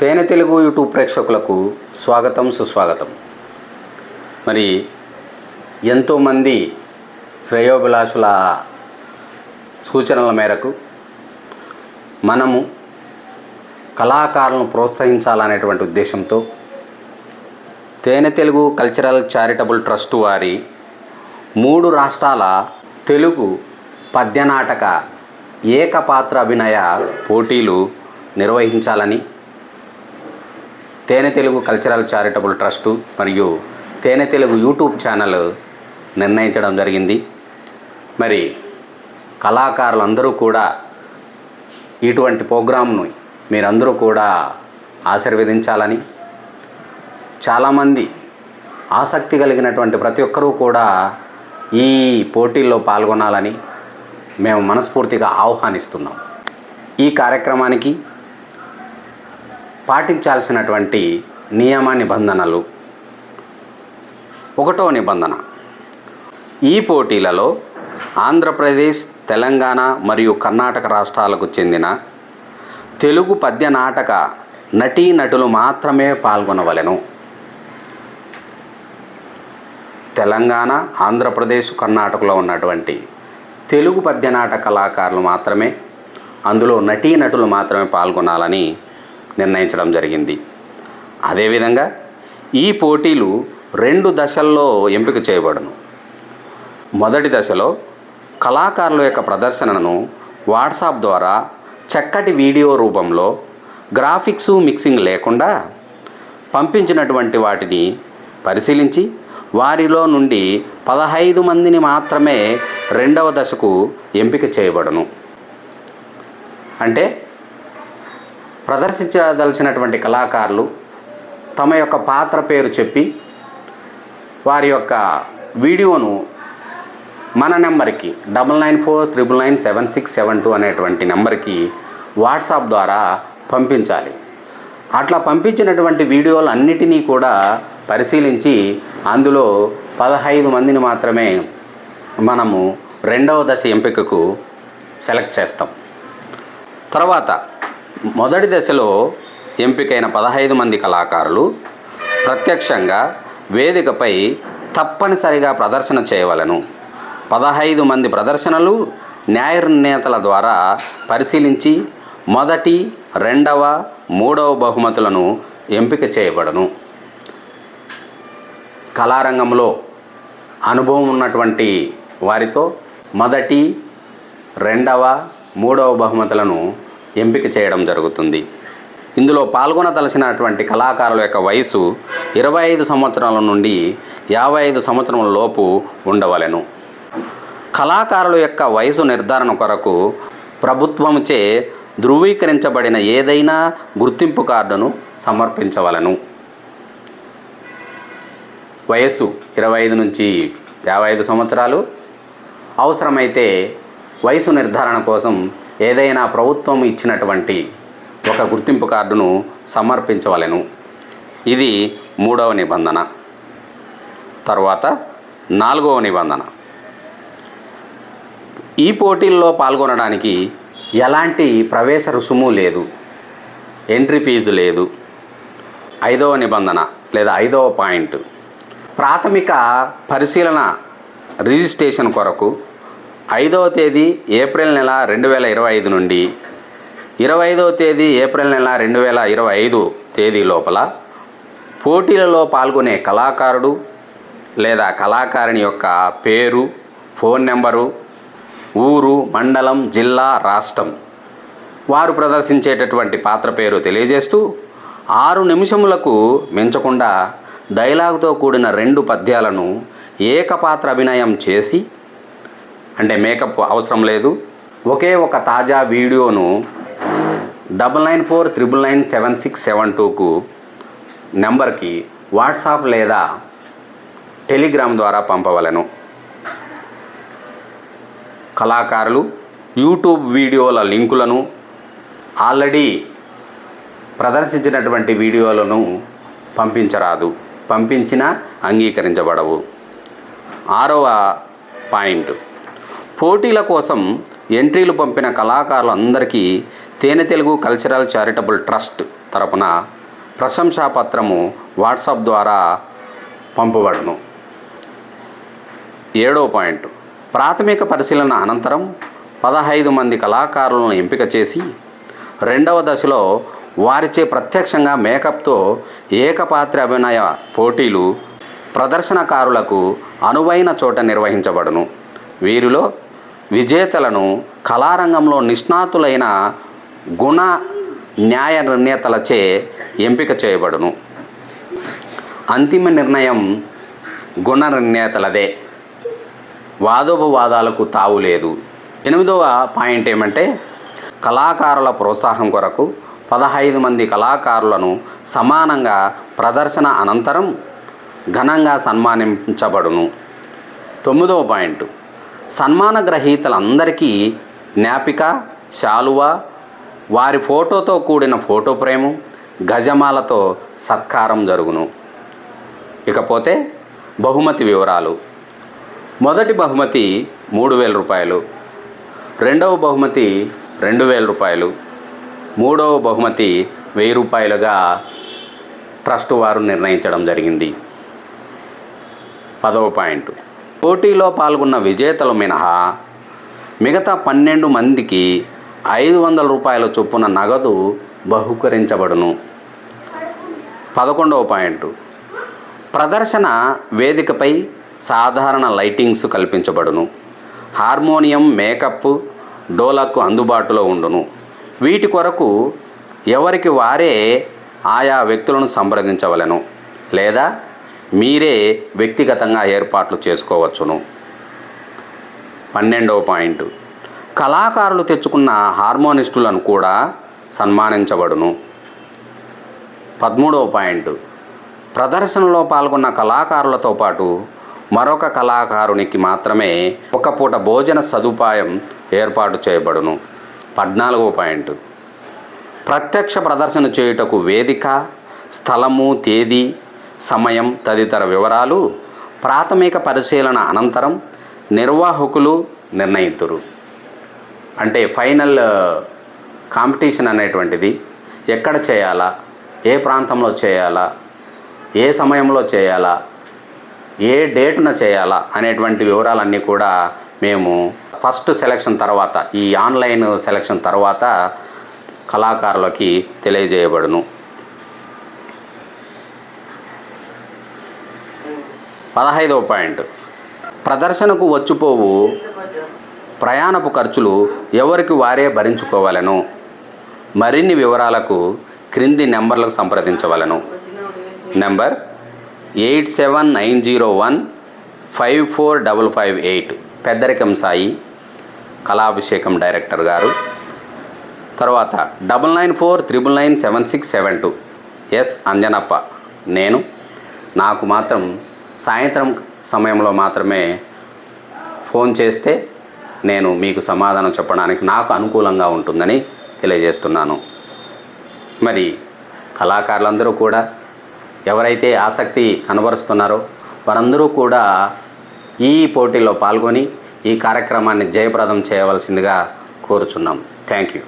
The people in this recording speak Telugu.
తేనె తెలుగు యూట్యూబ్ ప్రేక్షకులకు స్వాగతం సుస్వాగతం. మరి ఎంతోమంది శ్రేయోభిలాషుల సూచనల మేరకు మనము కళాకారులను ప్రోత్సహించాలనేటువంటి ఉద్దేశంతో తేనె తెలుగు కల్చరల్ చారిటబుల్ ట్రస్ట్ వారి మూడు రాష్ట్రాల తెలుగు పద్యనాటక ఏకపాత్ర అభినయ పోటీలు నిర్వహించాలని తేనె తెలుగు కల్చరల్ చారిటబుల్ ట్రస్టు మరియు తేనె తెలుగు యూట్యూబ్ ఛానల్ నిర్ణయించడం జరిగింది. మరి కళాకారులందరూ కూడా ఇటువంటి ప్రోగ్రాంను మీరందరూ కూడా ఆశీర్వదించాలని చాలామంది ఆసక్తి కలిగినటువంటి ప్రతి ఒక్కరూ కూడా ఈ పోటీల్లో పాల్గొనాలని మేము మనస్ఫూర్తిగా ఆహ్వానిస్తున్నాం. ఈ కార్యక్రమానికి పాటించాల్సినటువంటి నియమ నిబంధనలు. ఒకటో నిబంధన. ఈ పోటీలలో ఆంధ్రప్రదేశ్ తెలంగాణ మరియు కర్ణాటక రాష్ట్రాలకు చెందిన తెలుగు పద్య నాటక నటీనటులు మాత్రమే పాల్గొనవలెను. తెలంగాణ ఆంధ్రప్రదేశ్ కర్ణాటకలో ఉన్నటువంటి తెలుగు పద్యనాటక కళాకారులు మాత్రమే అందులో నటీనటులు మాత్రమే పాల్గొనాలని నిర్ణయించడం జరిగింది. అదేవిధంగా ఈ పోటీలు రెండు దశల్లో ఎంపిక చేయబడును. మొదటి దశలో కళాకారుల యొక్క ప్రదర్శనను వాట్సాప్ ద్వారా చక్కటి వీడియో రూపంలో గ్రాఫిక్స్ మిక్సింగ్ లేకుండా పంపించినటువంటి వాటిని పరిశీలించి వారిలో నుండి పదహైదు మందిని మాత్రమే రెండవ దశకు ఎంపిక చేయబడును. అంటే ప్రదర్శించదలిచినటువంటి కళాకారులు తమ యొక్క పాత్ర పేరు చెప్పి వారి యొక్క వీడియోను మన నెంబర్కి double nine four triple nine seven six seven two అనేటువంటి నెంబర్కి వాట్సాప్ ద్వారా పంపించాలి. అట్లా పంపించినటువంటి వీడియోలు అన్నిటినీ కూడా పరిశీలించి అందులో పదహైదు మందిని మాత్రమే మనము రెండవ దశ ఎంపికకు సెలెక్ట్ చేస్తాం. తర్వాత మొదటి దశలో ఎంపికైన పదహైదు మంది కళాకారులు ప్రత్యక్షంగా వేదికపై తప్పనిసరిగా ప్రదర్శన చేయవలను. పదహైదు మంది ప్రదర్శనలు న్యాయ నిర్ణేతల ద్వారా పరిశీలించి మొదటి రెండవ మూడవ బహుమతులను ఎంపిక చేయబడను. కళారంగంలో అనుభవం ఉన్నటువంటి వారితో మొదటి రెండవ మూడవ బహుమతులను ఎంపిక చేయడం జరుగుతుంది. ఇందులో పాల్గొనదలసినటువంటి కళాకారుల యొక్క వయసు ఇరవై ఐదు సంవత్సరాల నుండి యాభై ఐదు సంవత్సరముల లోపు ఉండవలెను. కళాకారుల యొక్క వయసు నిర్ధారణ కొరకు ప్రభుత్వముచే ధృవీకరించబడిన ఏదైనా గుర్తింపు కార్డును సమర్పించవలను. వయస్సు ఇరవై ఐదు నుంచి యాభై ఐదు సంవత్సరాలు. అవసరమైతే వయసు నిర్ధారణ కోసం ఏదైనా ప్రభుత్వం ఇచ్చినటువంటి ఒక గుర్తింపు కార్డును సమర్పించవలెను. ఇది మూడవ నిబంధన. తర్వాత నాలుగవ నిబంధన. ఈ పోటీల్లో పాల్గొనడానికి ఎలాంటి ప్రవేశ రుసుము లేదు. ఎంట్రీ ఫీజు లేదు. ఐదవ నిబంధన లేదా ఐదవ పాయింట్. ప్రాథమిక పరిశీలన రిజిస్ట్రేషన్ కొరకు ఐదవ తేదీ ఏప్రిల్ నెల రెండు వేల ఇరవై ఐదు నుండి ఇరవై ఐదవ తేదీ ఏప్రిల్ నెల రెండు వేల ఇరవై ఐదు తేదీ లోపల పోటీలలో పాల్గొనే కళాకారుడు లేదా కళాకారిణి యొక్క పేరు ఫోన్ నెంబరు ఊరు మండలం జిల్లా రాష్ట్రం. వారు ప్రదర్శించేటటువంటి పాత్ర పేరు తెలియజేస్తూ ఆరు నిమిషములకు మించకుండా డైలాగుతో కూడిన రెండు పద్యాలను ఏకపాత్ర అభినయం చేసి అంటే మేకప్ అవసరం లేదు. ఒకే ఒక తాజా వీడియోను double nine four triple nine seven six seven టూకు నెంబర్కి వాట్సాప్ లేదా టెలిగ్రామ్ ద్వారా పంపవలను. కళాకారులు యూట్యూబ్ వీడియోల లింకులను ఆల్రెడీ ప్రదర్శించినటువంటి వీడియోలను పంపించరాదు. పంపించినా అంగీకరించబడవు. ఆరవ పాయింట్. పోటీల కోసం ఎంట్రీలు పంపిన కళాకారులందరికీ తేనె తెలుగు కల్చరల్ చారిటబుల్ ట్రస్ట్ తరపున ప్రశంసాపత్రము వాట్సాప్ ద్వారా పంపబడును. ఏడో పాయింట్. ప్రాథమిక పరిశీలన అనంతరం పదహైదు మంది కళాకారులను ఎంపిక చేసి రెండవ దశలో వారిచే ప్రత్యక్షంగా మేకప్తో ఏకపాత్ర అభినయ పోటీలు ప్రదర్శనకారులకు అనువైన చోట నిర్వహించబడును. వీరిలో విజేతలను కళారంగంలో నిష్ణాతులైన గుణ న్యాయ నిర్ణేతలచే ఎంపిక చేయబడును. అంతిమ నిర్ణయం గుణ నిర్ణేతలదే. వాదోపవాదాలకు తావు లేదు. ఎనిమిదవ పాయింట్ ఏమంటే కళాకారుల ప్రోత్సాహం కొరకు పదహైదు మంది కళాకారులను సమానంగా ప్రదర్శన అనంతరం ఘనంగా సన్మానించబడును. తొమ్మిదవ పాయింట్ సన్మాన గ్రహీతలందరికీ జ్ఞాపిక శాలువ వారి ఫోటోతో కూడిన ఫోటో ఫ్రేము గజమాలతో సత్కారం జరుగును. ఇకపోతే బహుమతి వివరాలు. మొదటి బహుమతి మూడు వేల రూపాయలు. రెండవ బహుమతి రెండు వేల రూపాయలు. మూడవ బహుమతి వెయ్యి రూపాయలుగా ట్రస్ట్ వారు నిర్ణయించడం జరిగింది. పదవ పాయింట్. పోటీలో పాల్గొన్న విజేతలు మినహా మిగతా పన్నెండు మందికి ఐదు వందల రూపాయల చొప్పున నగదు బహుకరించబడును. పదకొండవ పాయింట్. ప్రదర్శన వేదికపై సాధారణ లైటింగ్స్ కల్పించబడును. హార్మోనియం మేకప్ డోలకు అందుబాటులో ఉండును. వీటి కొరకు ఎవరికి వారే ఆయా వ్యక్తులను సంప్రదించవలెను. లేదా మీరే వ్యక్తిగతంగా ఏర్పాట్లు చేసుకోవచ్చును. పన్నెండవ పాయింట్. కళాకారులు తెచ్చుకున్న హార్మోనిస్టులను కూడా సన్మానించబడును. పదమూడవ పాయింట్. ప్రదర్శనలో పాల్గొన్న కళాకారులతో పాటు మరొక కళాకారునికి మాత్రమే ఒక పూట భోజన సదుపాయం ఏర్పాటు చేయబడును. పద్నాలుగవ పాయింట్. ప్రత్యక్ష ప్రదర్శన చేయుటకు వేదిక స్థలము తేదీ సమయం తదితర వివరాలు ప్రాథమిక పరిశీలన అనంతరం నిర్వాహకులు నిర్ణయితురు. అంటే ఫైనల్ కాంపిటీషన్ అనేటువంటిది ఎక్కడ చేయాలా ఏ ప్రాంతంలో చేయాలా ఏ సమయంలో చేయాలా ఏ డేటున చేయాలా అనేటువంటి వివరాలన్నీ కూడా మేము ఫస్ట్ సెలక్షన్ తర్వాత ఈ ఆన్లైన్ సెలక్షన్ తర్వాత కళాకారులకి తెలియజేయబడును. పదహైదవ పాయింట్. ప్రదర్శనకు వచ్చిపోవు ప్రయాణపు ఖర్చులు ఎవరికి వారే భరించుకోవాలను. మరిన్ని వివరాలకు క్రింది నెంబర్లకు సంప్రదించవలను. Number eight seven nine zero one five four double five eight. పెద్దరికం సాయి కళాభిషేకం డైరెక్టర్ గారు. తర్వాత double nine four triple nine seven six seven two. S Anjanappa నేను. నాకు మాత్రం సాయంత్రం సమయంలో మాత్రమే ఫోన్ చేస్తే నేను మీకు సమాధానం చెప్పడానికి నాకు అనుకూలంగా ఉంటుందని తెలియజేస్తున్నాను. మరి కళాకారులందరూ కూడా ఎవరైతే ఆసక్తి కనబరుస్తున్నారో వారందరూ కూడా ఈ పోటీలో పాల్గొని ఈ కార్యక్రమాన్ని జయప్రదం చేయవలసిందిగా కోరుచున్నాం. Thank you.